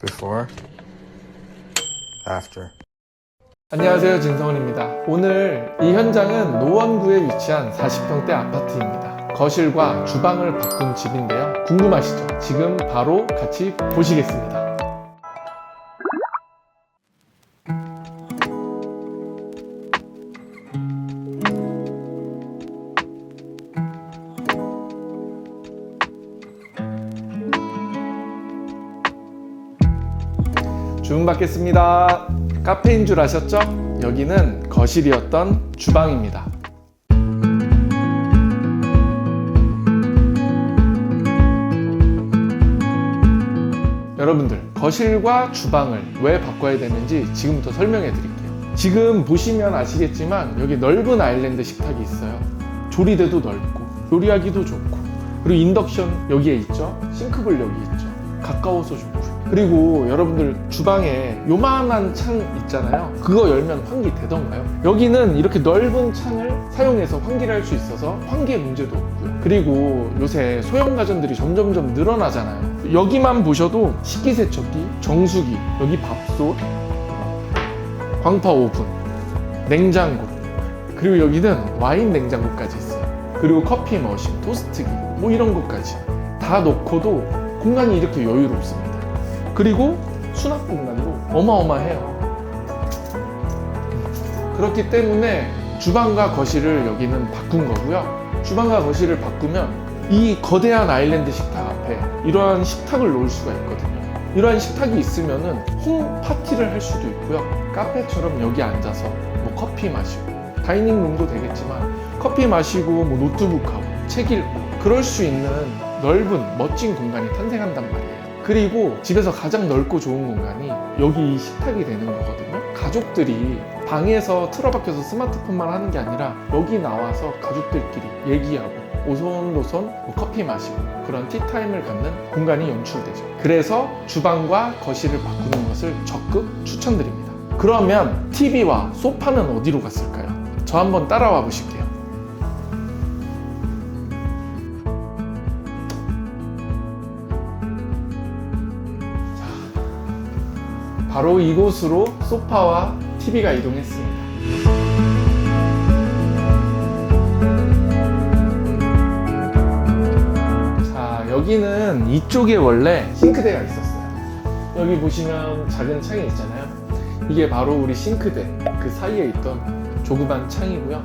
Before. After. 안녕하세요 진성훈입니다 오늘 이 현장은 노원구에 위치한 40평대 아파트입니다 거실과 주방을 바꾼 집인데요 궁금하시죠? 지금 바로 같이 보시겠습니다 받겠습니다. 카페인 줄 아셨죠? 여기는 거실이었던 주방입니다. 여러분들, 거실과 주방을 왜 바꿔야 되는지 지금부터 설명해 드릴게요. 지금 보시면 아시겠지만 여기 넓은 아일랜드 식탁이 있어요. 조리대도 넓고, 요리하기도 좋고, 그리고 인덕션 여기에 있죠. 싱크볼 여기 있죠. 가까워서 좋고. 그리고 여러분들 주방에 요만한 창 있잖아요. 그거 열면 환기 되던가요? 여기는 이렇게 넓은 창을 사용해서 환기를 할 수 있어서 환기에 문제도 없고요. 그리고 요새 소형 가전들이 점점점 늘어나잖아요. 여기만 보셔도 식기세척기, 정수기, 여기 밥솥, 광파 오븐, 냉장고, 그리고 여기는 와인 냉장고까지 있어요. 그리고 커피 머신, 토스트기, 뭐 이런 것까지 다 놓고도 공간이 이렇게 여유롭습니다. 그리고 수납 공간도 어마어마해요. 그렇기 때문에 주방과 거실을 여기는 바꾼 거고요. 주방과 거실을 바꾸면 이 거대한 아일랜드 식탁 앞에 이러한 식탁을 놓을 수가 있거든요. 이러한 식탁이 있으면은 홈 파티를 할 수도 있고요. 카페처럼 여기 앉아서 뭐 커피 마시고 다이닝 룸도 되겠지만 커피 마시고 뭐 노트북하고 책 읽고 그럴 수 있는 넓은 멋진 공간이 탄생한단 말이에요. 그리고 집에서 가장 넓고 좋은 공간이 여기 이 식탁이 되는 거거든요. 가족들이 방에서 틀어박혀서 스마트폰만 하는 게 아니라 여기 나와서 가족들끼리 얘기하고 오손도손 뭐 커피 마시고 그런 티타임을 갖는 공간이 연출되죠. 그래서 주방과 거실을 바꾸는 것을 적극 추천드립니다. 그러면 TV와 소파는 어디로 갔을까요? 저 한번 따라와 보실게요. 바로 이곳으로 소파와 TV가 이동했습니다. 자, 여기는 이쪽에 원래 싱크대가 있었어요. 여기 보시면 작은 창이 있잖아요. 이게 바로 우리 싱크대 그 사이에 있던 조그만 창이고요.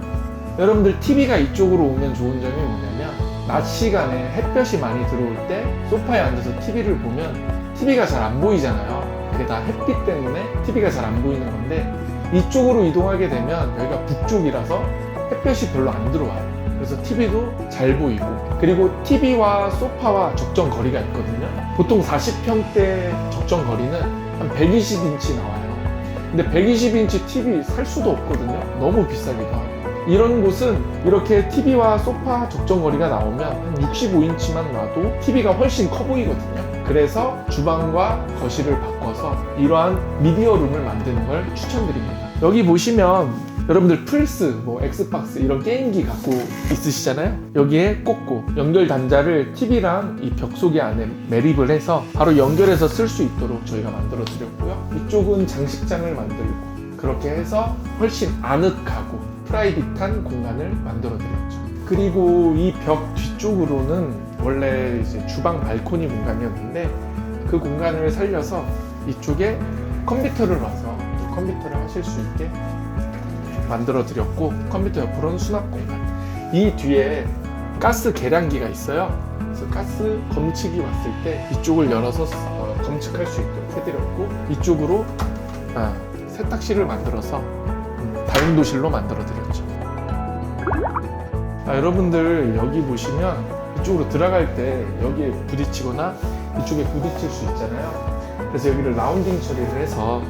여러분들 TV가 이쪽으로 오면 좋은 점이 뭐냐면 낮 시간에 햇볕이 많이 들어올 때 소파에 앉아서 TV를 보면 TV가 잘 안 보이잖아요. 이게 다 햇빛 때문에 TV가 잘 안 보이는 건데 이쪽으로 이동하게 되면 여기가 북쪽이라서 햇볕이 별로 안 들어와요. 그래서 TV도 잘 보이고 그리고 TV와 소파와 적정 거리가 있거든요. 보통 40평대 적정 거리는 한 120인치 나와요. 근데 120인치 TV 살 수도 없거든요. 너무 비싸기도 하고. 이런 곳은 이렇게 TV와 소파 적정 거리가 나오면 한 65인치만 놔도 TV가 훨씬 커 보이거든요. 그래서 주방과 거실을 바꿔서 이러한 미디어 룸을 만드는 걸 추천드립니다. 여기 보시면 여러분들 플스, 뭐 엑스박스 이런 게임기 갖고 있으시잖아요. 여기에 꽂고 연결 단자를 TV랑 이 벽속에 안에 매립을 해서 바로 연결해서 쓸 수 있도록 저희가 만들어 드렸고요. 이쪽은 장식장을 만들고 그렇게 해서 훨씬 아늑하고 프라이빗한 공간을 만들어 드렸죠. 그리고 이 벽 뒤쪽으로는 원래 이제 주방 발코니 공간이었는데 그 공간을 살려서 이쪽에 컴퓨터를 놔서 컴퓨터를 하실 수 있게 만들어 드렸고 컴퓨터 옆으로는 수납 공간. 이 뒤에 가스 계량기가 있어요. 그래서 가스 검측이 왔을 때 이쪽을 열어서 어, 검측할 수 있도록 해드렸고 이쪽으로 아, 세탁실을 만들어서 음, 다용도실로 만들어 드렸죠. 아, 여러분들 여기 보시면 이쪽으로 들어갈 때 여기에 부딪히거나 이쪽에 부딪힐 수 있잖아요 그래서 여기를 라운딩 처리를 해서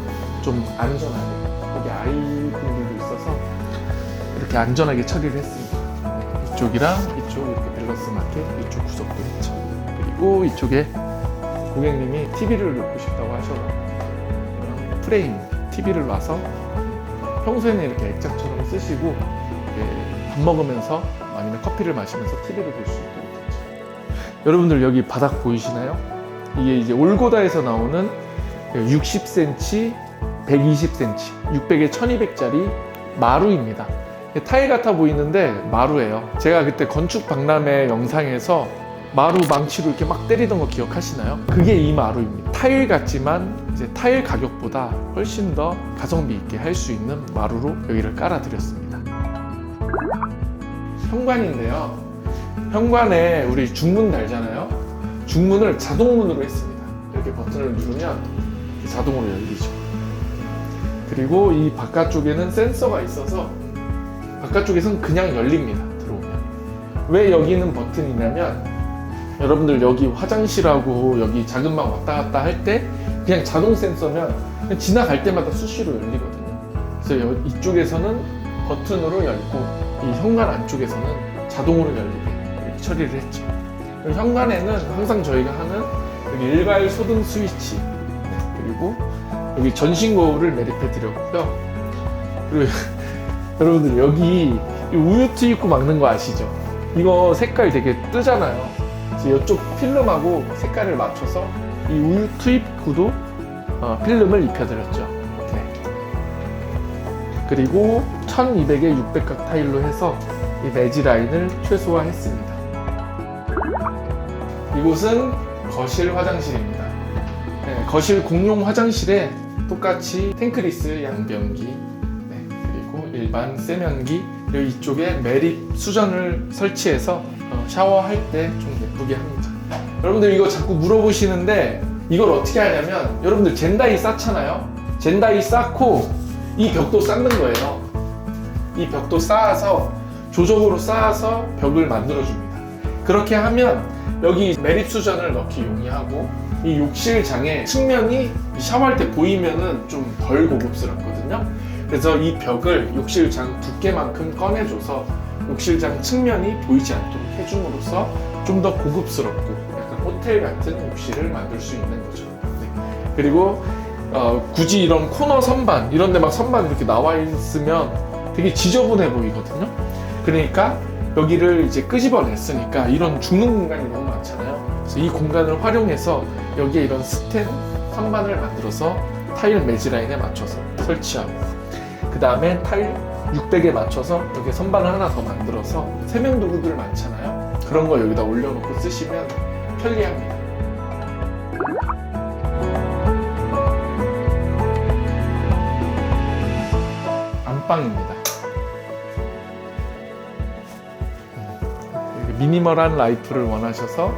좀 안전하게 여기 아이분들도 있어서 이렇게 안전하게 처리를 했습니다. 이쪽이랑 이쪽 이렇게 밸런스 맞게 이쪽 구석도 있죠. 그리고 이쪽에 고객님이 TV를 놓고 싶다고 하셔서 프레임 TV를 놔서 평소에는 이렇게 액자처럼 쓰시고 이렇게 밥 먹으면서 아니면 커피를 마시면서 TV를 볼수 했죠. 여러분들 여기 바닥 보이시나요? 이게 이제 올고다에서 나오는 60cm, 120cm, 600에 1200짜리 마루입니다. 타일 같아 보이는데 마루예요. 제가 그때 건축 박람회 영상에서 마루 망치로 이렇게 막 때리던 거 기억하시나요? 그게 이 마루입니다. 타일 같지만 이제 타일 가격보다 훨씬 더 가성비 있게 할 수 있는 마루로 여기를 깔아드렸습니다. 현관인데요. 현관에 우리 중문 달잖아요. 중문을 자동문으로 했습니다. 이렇게 버튼을 누르면 자동으로 열리죠. 그리고 이 바깥쪽에는 센서가 있어서 바깥쪽에선 그냥 열립니다. 들어오면. 왜 여기는 버튼이냐면 여러분들 여기 화장실하고 여기 작은 방 왔다 갔다 할 때 그냥 자동 센서면 그냥 지나갈 때마다 수시로 열리거든요. 그래서 여- 이쪽에서는 버튼으로 열고 이 현관 안쪽에서는 자동으로 이렇게 처리를 했죠. 현관에는 항상 저희가 하는 여기 일괄 소등 스위치 네, 그리고 여기 전신 거울을 매립해 드렸고요. 그리고 여러분들 여기 이 우유 투입구 막는 거 아시죠? 이거 색깔 되게 뜨잖아요. 그래서 이쪽 필름하고 색깔을 맞춰서 이 우유 투입구도 어, 필름을 입혀드렸죠. 네. 그리고 1200에 600각 타일로 해서 이 매지 라인을 최소화했습니다. 이곳은 거실 화장실입니다. 네, 거실 공용 화장실에 똑같이 탱크리스 양변기 네, 그리고 일반 세면기 그리고 이쪽에 매립 수전을 설치해서 어, 샤워할 때 좀 예쁘게 합니다. 여러분들 이거 자꾸 물어보시는데 이걸 어떻게 하냐면 여러분들 젠다이 쌓잖아요. 젠다이 쌓고 이 벽도 쌓는 거예요. 이 벽도 쌓아서 조적으로 쌓아서 벽을 만들어 줍니다. 그렇게 하면 여기 매립 수전을 넣기 용이하고 이 욕실장의 측면이 샤워할 때 보이면은 좀 덜 고급스럽거든요. 그래서 이 벽을 욕실장 두께만큼 꺼내줘서 욕실장 측면이 보이지 않도록 해줌으로써 좀 더 고급스럽고 약간 호텔 같은 욕실을 만들 수 있는 거죠. 네. 그리고 어, 굳이 이런 코너 선반 이런 데 막 선반 이렇게 나와 있으면 되게 지저분해 보이거든요. 그러니까 여기를 이제 끄집어냈으니까 이런 죽는 공간이 너무 많잖아요. 그래서 이 공간을 활용해서 여기에 이런 스텐 선반을 만들어서 타일 매지 라인에 맞춰서 설치하고 그 다음에 타일 600에 맞춰서 여기 선반을 하나 더 만들어서 세면 도구들 많잖아요. 그런 거 여기다 올려놓고 쓰시면 편리합니다. 안방입니다. 미니멀한 라이프를 원하셔서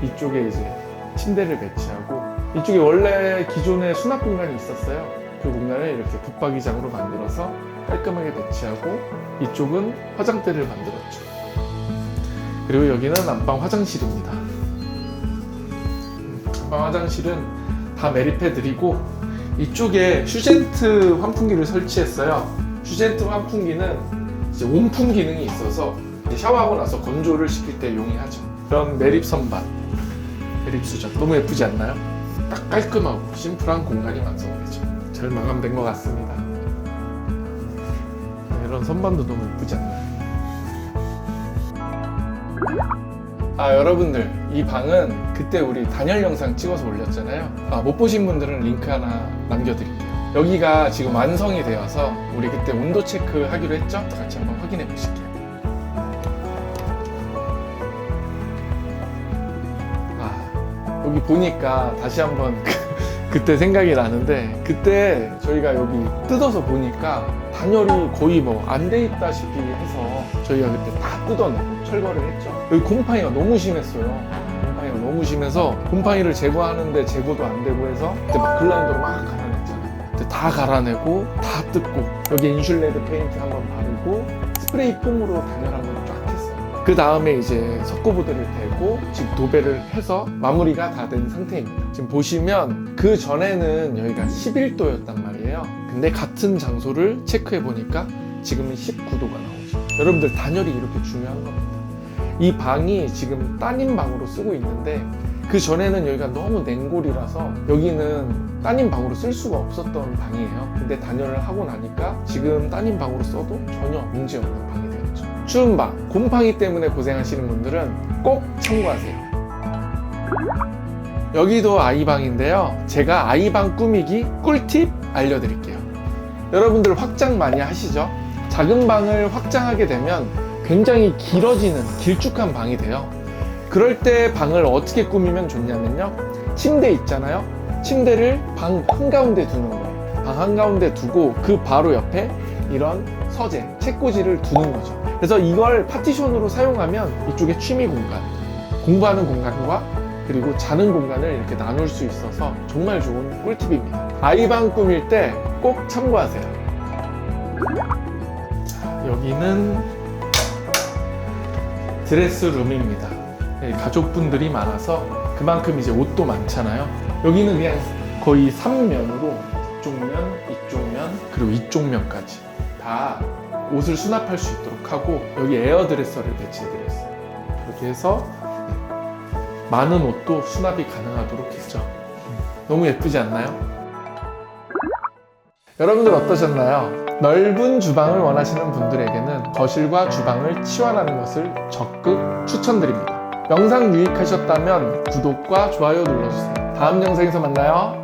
이쪽에 이제 침대를 배치하고 이쪽에 원래 기존에 수납 공간이 있었어요. 그 공간을 이렇게 붙박이장으로 만들어서 깔끔하게 배치하고 이쪽은 화장대를 만들었죠. 그리고 여기는 안방 화장실입니다. 안방 화장실은 다 매립해드리고 이쪽에 슈젠트 환풍기를 설치했어요. 슈젠트 환풍기는 이제 온풍 기능이 있어서 샤워하고 나서 건조를 시킬 때 용이하죠. 그런 매립 선반, 매립 수전 너무 예쁘지 않나요? 딱 깔끔하고 심플한 공간이 완성되죠. 잘 마감된 것 같습니다. 네, 이런 선반도 너무 예쁘지 않나요? 아 여러분들 이 방은 그때 우리 단열 영상 찍어서 올렸잖아요 아, 못 보신 분들은 링크 하나 남겨드릴게요 여기가 지금 완성이 되어서 우리 그때 온도 체크 하기로 했죠? 같이 한번 확인해 보실게요 여기 보니까 다시 한번 그, 때 생각이 나는데 그때 저희가 여기 뜯어서 보니까 단열이 거의 뭐 안 돼 있다시피 해서 저희가 그때 다 뜯어내고 철거를 했죠. 여기 곰팡이가 너무 심했어요. 곰팡이가 너무 심해서 곰팡이를 제거하는데 제거도 안 되고 해서 그때 막 글라인더로 막 갈아냈잖아요. 그때 다 갈아내고 다 뜯고 여기 인슐레드 페인트 한번 바르고 스프레이 폼으로 단열 한번 쫙. 그 다음에 이제 석고보드를 대고 지금 도배를 해서 마무리가 다 된 상태입니다. 지금 보시면 그 전에는 여기가 11도였단 말이에요. 근데 같은 장소를 체크해 보니까 지금은 19도가 나오죠. 여러분들 단열이 이렇게 중요한 겁니다. 이 방이 지금 따님 방으로 쓰고 있는데 그 전에는 여기가 너무 냉골이라서 여기는 따님 방으로 쓸 수가 없었던 방이에요. 근데 단열을 하고 나니까 지금 따님 방으로 써도 전혀 문제 없는 방이 되었죠. 추운 방, 곰팡이 때문에 고생하시는 분들은 꼭 참고하세요. 여기도 아이방인데요. 제가 아이방 꾸미기 꿀팁 알려드릴게요. 여러분들 확장 많이 하시죠? 작은 방을 확장하게 되면 굉장히 길어지는 길쭉한 방이 돼요. 그럴 때 방을 어떻게 꾸미면 좋냐면요. 침대 있잖아요. 침대를 방 한가운데 두는 거예요. 방 한가운데 두고 그 바로 옆에 이런 서재, 책꽂이를 두는 거죠. 그래서 이걸 파티션으로 사용하면 이쪽에 취미 공간, 공부하는 공간과 그리고 자는 공간을 이렇게 나눌 수 있어서 정말 좋은 꿀팁입니다. 아이방 꾸밀 때 꼭 참고하세요. 자, 여기는 드레스룸입니다. 네, 가족분들이 많아서 그만큼 이제 옷도 많잖아요. 여기는 그냥 거의 3면으로 이쪽 면, 이쪽 면, 그리고 이쪽 면까지 다 옷을 수납할 수 있도록 하고 여기 에어 드레서를 배치해드렸어요. 그렇게 해서 많은 옷도 수납이 가능하도록 했죠. 너무 예쁘지 않나요? 여러분들 어떠셨나요? 넓은 주방을 원하시는 분들에게는 거실과 주방을 치환하는 것을 적극 추천드립니다. 영상 유익하셨다면 구독과 좋아요 눌러주세요. 다음 영상에서 만나요.